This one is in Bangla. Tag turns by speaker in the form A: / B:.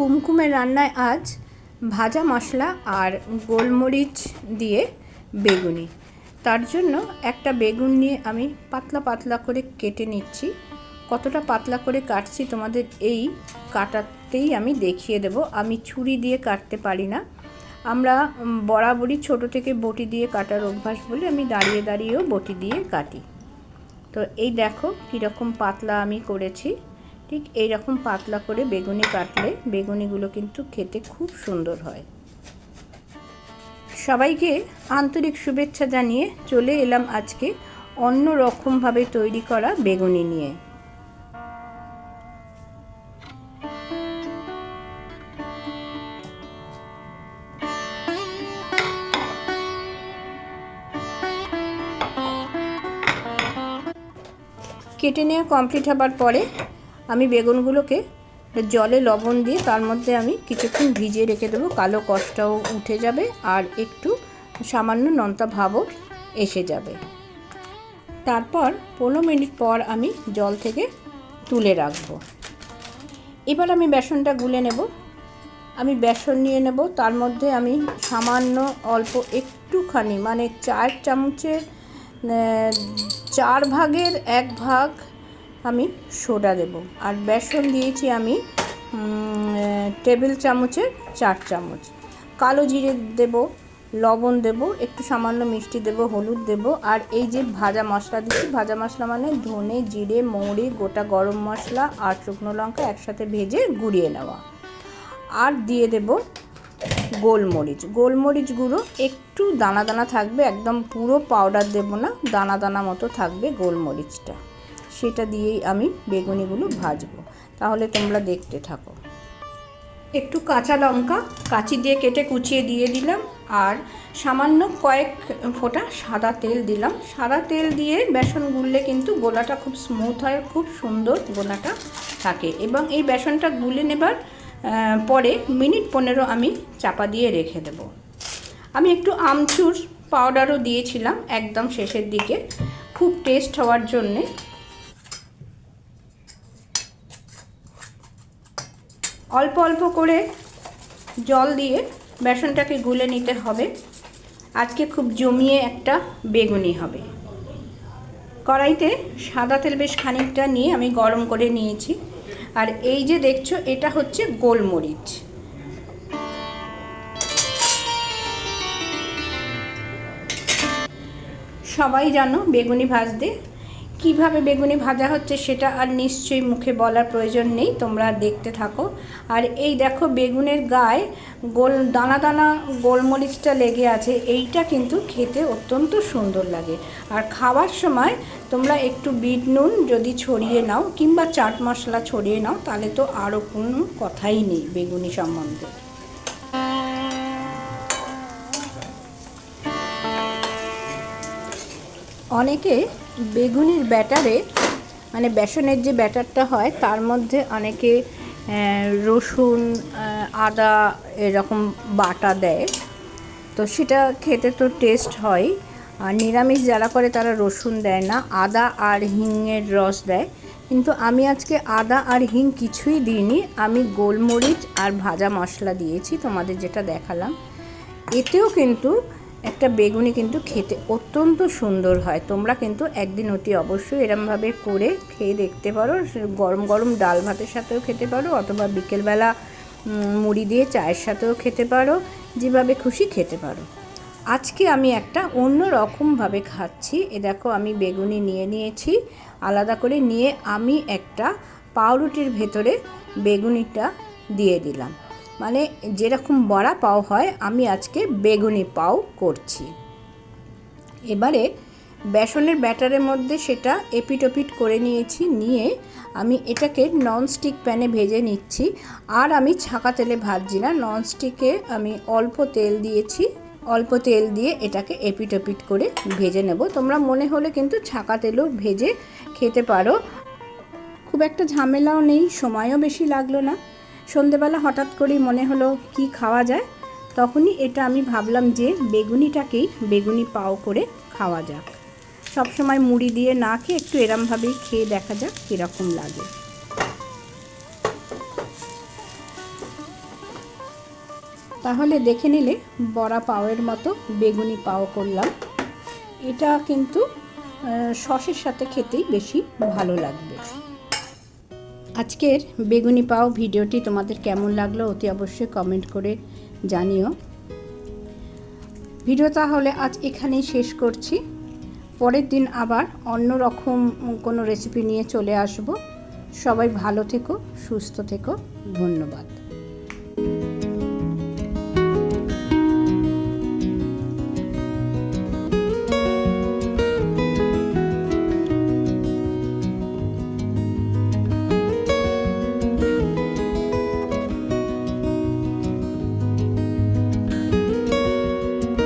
A: কুমকুমের রান্নায় আজ ভাজা মশলা আর গোলমরিচ দিয়ে বেগুনি। তার জন্য একটা বেগুন নিয়ে আমি পাতলা পাতলা করে কেটে নিচ্ছি। কতটা পাতলা করে কাটছি তোমাদের এই কাটাতেই আমি দেখিয়ে দেব। আমি ছুরি দিয়ে কাটতে পারি না। আমরা বরাবরই ছোট থেকে বটি দিয়ে কাটার অভ্যাস বলে আমি দাঁড়িয়ে দাঁড়িয়েও বটি দিয়ে কাটি। তো এই দেখো কীরকম পাতলা আমি করেছি। ঠিক এই রকম পাতলা করে বেগুনি কাটলে বেগুনিগুলো কিন্তু খেতে খুব সুন্দর হয়। সবাইকে আন্তরিক শুভেচ্ছা জানিয়ে চলে এলাম আজকে অন্য রকমভাবে তৈরি করা বেগুনি নিয়ে। কেটে নেওয়া কমপ্লিট হবার পরে আমি বেগুনগুলোকে জলে লবণ দিয়ে তার মধ্যে আমি কিছুক্ষণ ভিজিয়ে রেখে দেবো। কালো কষ্টটাও উঠে যাবে আর একটু সামান্য নোনতা ভাবও এসে যাবে। তারপর পনেরো মিনিট পর আমি জল থেকে তুলে রাখব। এবার আমি বেসনটা গুলে নেব। আমি বেসন নিয়ে নেব। তার মধ্যে আমি সামান্য অল্প একটুখানি মানে চার চামচের চার ভাগের এক ভাগ আমি সোডা দেব। আর বেসন দিয়েছি আমি টেবিল চামচের চার চামচ। কালো জিরে দেব, লবণ দেব, একটু সামান্য মিষ্টি দেব, হলুদ দেব। আর এই যে ভাজা মশলা দিচ্ছি, ভাজা মশলা মানে ধনে, জিরে, মৌরি, গোটা গরম মশলা আর শুকনো লঙ্কা একসাথে ভেজে গুঁড়িয়ে নেওয়া। আর দিয়ে দেব গোলমরিচ। গোলমরিচ গুঁড়ো একটু দানা দানা থাকবে, একদম পুরো পাউডার দেব না, দানা দানা মতো থাকবে গোলমরিচটা। সেটা দিয়েই আমি বেগুনিগুলো ভাজবো। তাহলে তোমরা দেখতে থাকো। একটু কাঁচা লঙ্কা কাঁচি দিয়ে কেটে কুচিয়ে দিয়ে দিলাম আর সামান্য কয়েক ফোঁটা সাদা তেল দিলাম। সাদা তেল দিয়ে বেসন গুললে কিন্তু গোলাটা খুব স্মুথ হয়, খুব সুন্দর গোলাটা থাকে এবং এই বেসনটা গুলে নেবার পরে মিনিট পনেরো আমি চাপা দিয়ে রেখে দেব। আমি একটু আমচুর পাউডারও দিয়েছিলাম একদম শেষের দিকে। খুব টেস্ট হওয়ার জন্যে অল্প অল্প করে জল দিয়ে বেসনটাকে গুলে নিতে হবে। আজকে খুব জমিয়ে একটা বেগুনি হবে। কড়াইতে সাদা তেল বেশ খানিকটা নিয়ে আমি গরম করে নিয়েছি। আর এই যে দেখছ, এটা হচ্ছে গোলমরিচ। সবাই জানো বেগুনি ভাজতে কীভাবে বেগুনি ভাজা হচ্ছে সেটা আর নিশ্চয়ই মুখে বলার প্রয়োজন নেই, তোমরা দেখতে থাকো। আর এই দেখো বেগুনের গায়ে গোল, দানা দানা গোলমরিচটা লেগে আছে, এইটা কিন্তু খেতে অত্যন্ত সুন্দর লাগে। আর খাওয়ার সময় তোমরা একটু বিট নুন যদি ছড়িয়ে নাও, কিংবা চাট মশলা ছড়িয়ে নাও, তাহলে তো আরও কোনো কথাই নেই বেগুনি সম্বন্ধে। অনেকে বেগুনির ব্যাটারে মানে বেসনের যে ব্যাটারটা হয়, তার মধ্যে অনেকে রসুন আদা এরকম বাটা দেয়। তো সেটা খেতে তো টেস্ট হয়। আর নিরামিষ যারা করে, তারা রসুন দেয় না। আদা আর হিংয়ের রস দেয়। কিন্তু আমি আজকে আদা আর হিং কিছুই দিইনি। আমি গোলমরিচ আর ভাজা মশলা দিয়েছি। তোমাদের যেটা দেখালাম। এতেও কিন্তু একটা বেগুনি কিন্তু খেতে অত্যন্ত সুন্দর হয়। তোমরা কিন্তু একদিন অতি অবশ্যই এরমভাবে করে খেয়ে দেখতে পারো। গরম গরম ডাল ভাতের সাথেও খেতে পারো অথবা বিকেলবেলা মুড়ি দিয়ে চায়ের সাথেও খেতে পারো, যেভাবে খুশি খেতে পারো। আজকে আমি একটা অন্য রকমভাবে খাচ্ছি। এ দেখো আমি বেগুনি নিয়ে নিয়েছি। আলাদা করে নিয়ে আমি একটা পাউরুটির ভেতরে বেগুনিটা দিয়ে দিলাম। মানে যেরকম বড়া পাও হয়, আমি আজকে বেগুনি পাও করছি। এবারে বেসনের ব্যাটারের মধ্যে সেটা এপিটোপিট করে নিয়েছি, নিয়ে আমি এটাকে ননস্টিক প্যানে ভেজে নিচ্ছি। আর আমি ছাকা তেলে ভাজছি না ননস্টিকে আমি অল্প তেল দিয়েছি, অল্প তেল দিয়ে এটাকে এপিটোপিট করে ভেজে নেব। তোমরা মনে হলে কিন্তু ছাকা তেলও ভেজে খেতে পারো। খুব একটা ঝামেলাও নেই, সময়ও বেশি লাগল না। সন্ধেবেলা হঠাৎ করেই মনে হলো কি খাওয়া যায়, তখনই এটা আমি ভাবলাম যে বেগুনিটাকেই বেগুনি পাও করে খাওয়া যাক। সবসময় মুড়ি দিয়ে না খেয়ে একটু এরমভাবেই খেয়ে দেখা যাক কীরকম লাগে। তাহলে দেখে নিলে বড়া পাওয়ের মতো বেগুনি পাও করলাম। এটা কিন্তু সসের সাথে খেতেই বেশি ভালো লাগবে। আজকের বেগুনি পাও ভিডিওটি তোমাদের কেমন লাগল অতি অবশ্যই কমেন্ট করে জানিও। ভিডিও তাহলে আজ এখানেই শেষ করছি। পরের দিন আবার অন্য রকম কোনো রেসিপি নিয়ে চলে আসব। সবাই ভালো থেকো, সুস্থ থেকো, ধন্যবাদ।